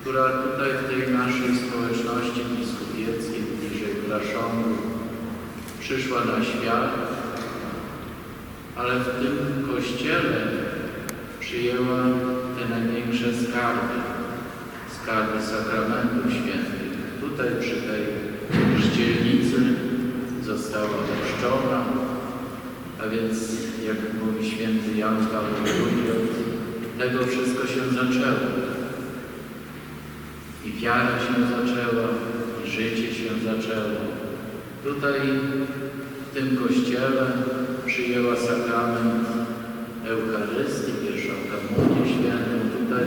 Która tutaj w tej naszej społeczności biskupieckiej, bliżej Kraszonu, przyszła na świat, ale w tym Kościele przyjęła te największe skarby, skarby sakramentów świętych. Tutaj przy tej chrzcielnicy została ochrzczona, a więc, jak mówi święty Jan Paweł II, tego wszystko się zaczęło. I wiara się zaczęła, i życie się zaczęło. Tutaj w tym kościele przyjęła sakrament Eucharystii, pierwszą komunię świętą. Tutaj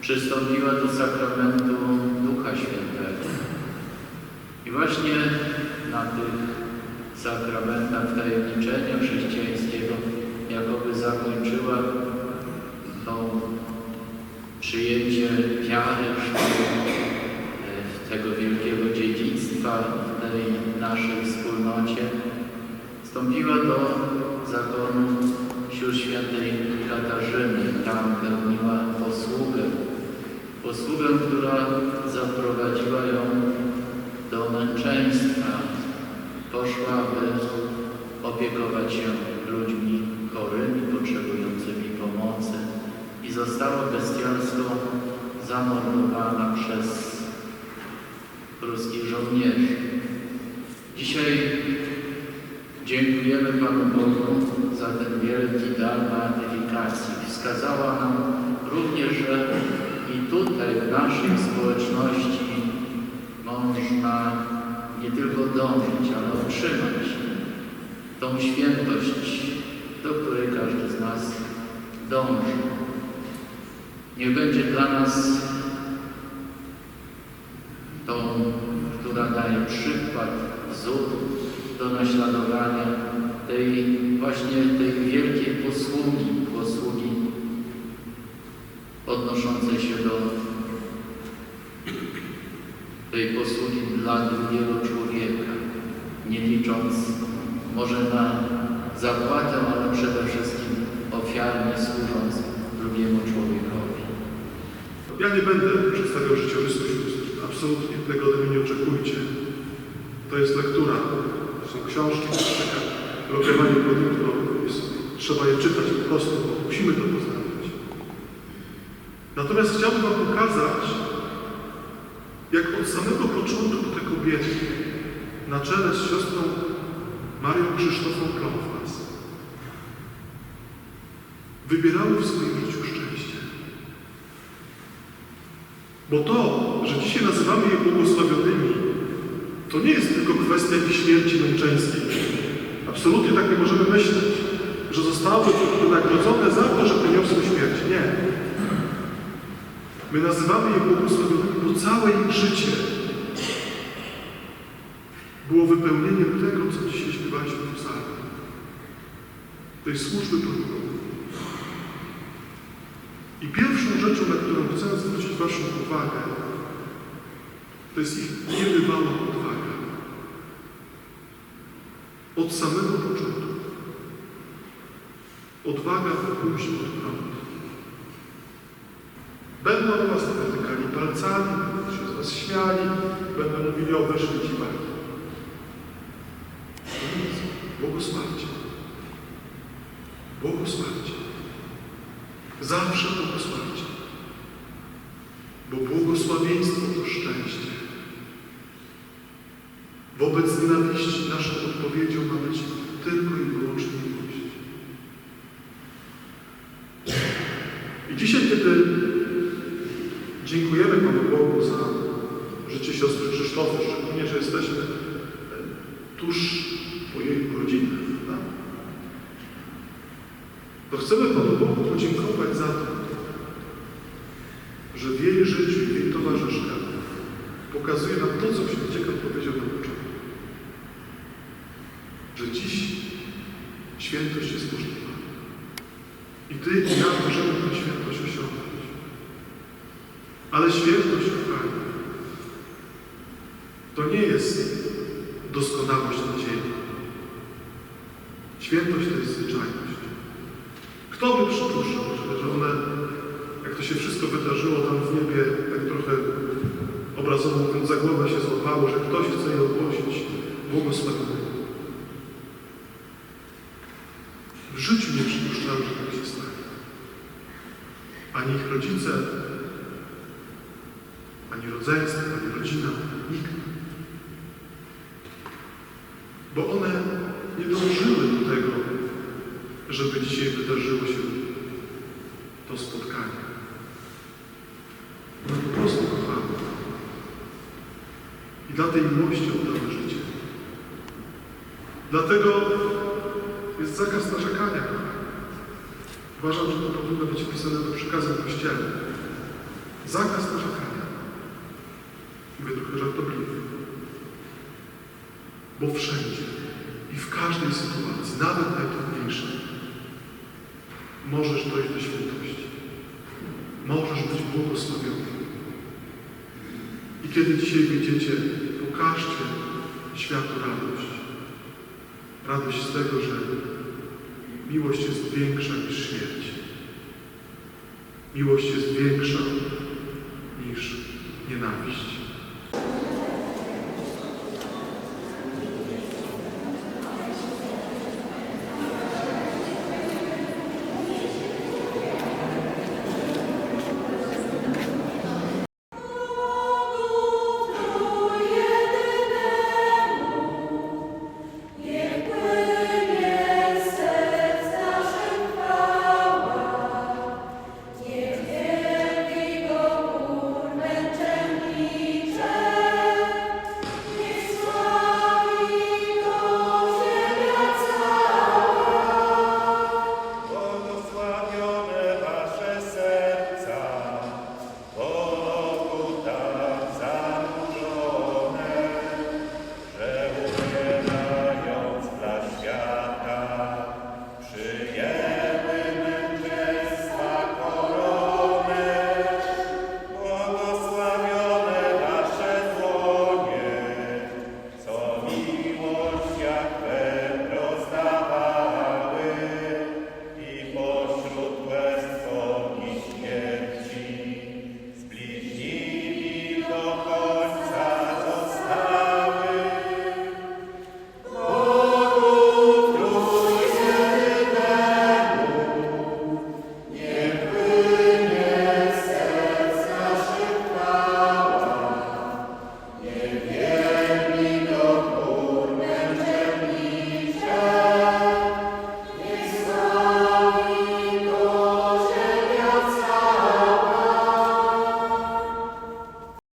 przystąpiła do sakramentu Ducha Świętego. I właśnie na tych sakramentach tajemniczenia chrześcijańskiego jakoby zakończyła to przyjęcie w tego wielkiego dziedzictwa w tej naszej wspólnocie. Wstąpiła do zakonu sióstr świętej Katarzyny. Tam pełniła posługę. Posługę, która zaprowadziła ją do męczeństwa. Poszła, by opiekować się ludźmi chorymi, potrzebującymi pomocy i została bestialsko zamordowana przez ruskich żołnierzy. Dzisiaj dziękujemy Panu Bogu za ten wielki dar beatyfikacji. Wskazała nam również, że i tutaj w naszej społeczności można nie tylko dążyć, ale otrzymać tą świętość, do której każdy z nas dąży. Niech będzie dla nas tą, która daje przykład, wzór do naśladowania tej właśnie tej wielkiej posługi, posługi odnoszącej się do tej posługi dla drugiego człowieka, nie licząc może na zapłatę, ale przede wszystkim ofiarnie służąc. Ja nie będę przedstawiał życiorysu sióstr. Absolutnie tego ode mnie nie oczekujcie. To jest lektura, to są książki, taka lokowanie produktu. Trzeba je czytać po prostu, bo musimy to poznawać. Natomiast chciałbym Wam pokazać, jak od samego początku te kobiety, na czele z siostrą Marią Krzysztofą Klaufas, wybierały w swoim życiu szczęście. Bo to, że dzisiaj nazywamy je błogosławionymi, to nie jest tylko kwestia ich śmierci męczeńskiej. Absolutnie tak nie możemy myśleć, że zostały wynagrodzone za to, że poniosły śmierć. Nie. My nazywamy je błogosławionymi, bo całe ich życie było wypełnieniem tego, co dzisiaj śpiewaliśmy w psalmie. Tej służby Panu. I pierwszą rzeczą, na którą chcę zwrócić Waszą uwagę, to jest ich niebywała odwaga. Od samego początku. Odwaga pójść pod prąd. Będą Was dotykali palcami, będą się z Was śmiali, będą mówili o weszli ci. Bo błogosławieństwo to szczęście. Wobec nienawiści naszą odpowiedzią ma być tylko i wyłącznie miłość. I dzisiaj, kiedy dziękujemy Panu Bogu za życie siostry Krzysztofy, szczególnie, że jesteśmy tuż po jej urodzinach, to chcemy Panu Bogu podziękować za to, że w jej życiu w jej towarzyszkach pokazuje nam to, co Ksiądz Dziekan powiedział na początku. Że dziś świętość jest możliwa. I Ty i ja możemy tę świętość osiągnąć. Ale świętość, kochani, to nie jest doskonałość na ziemi. Świętość to jest zwyczajność. Kto by przypuszczał, to się wszystko wydarzyło tam w niebie, tak trochę obrazowo mówiąc, za głowę się złapało, że ktoś chce je ogłosić błogosławionego. W życiu nie przypuszczałem, że tak się stanie. Ani ich rodzice, ani rodzeństwo, ani rodzina, nikt. Bo one nie dążyły do tego, żeby dzisiaj wydarzyło się to spotkanie. One po prostu kochały. I dla tej miłości oddały życie. Dlatego jest zakaz narzekania. Uważam, że to powinno być wpisane do przekazu w Kościele. Zakaz narzekania. Mówię trochę żartobliwie. Bo wszędzie i w każdej sytuacji, nawet najtrudniejszej, możesz dojść do świętości. Błogosławiony. I kiedy dzisiaj wyjdziecie, pokażcie światu radość. Radość z tego, że miłość jest większa niż śmierć. Miłość jest większa niż nienawiść.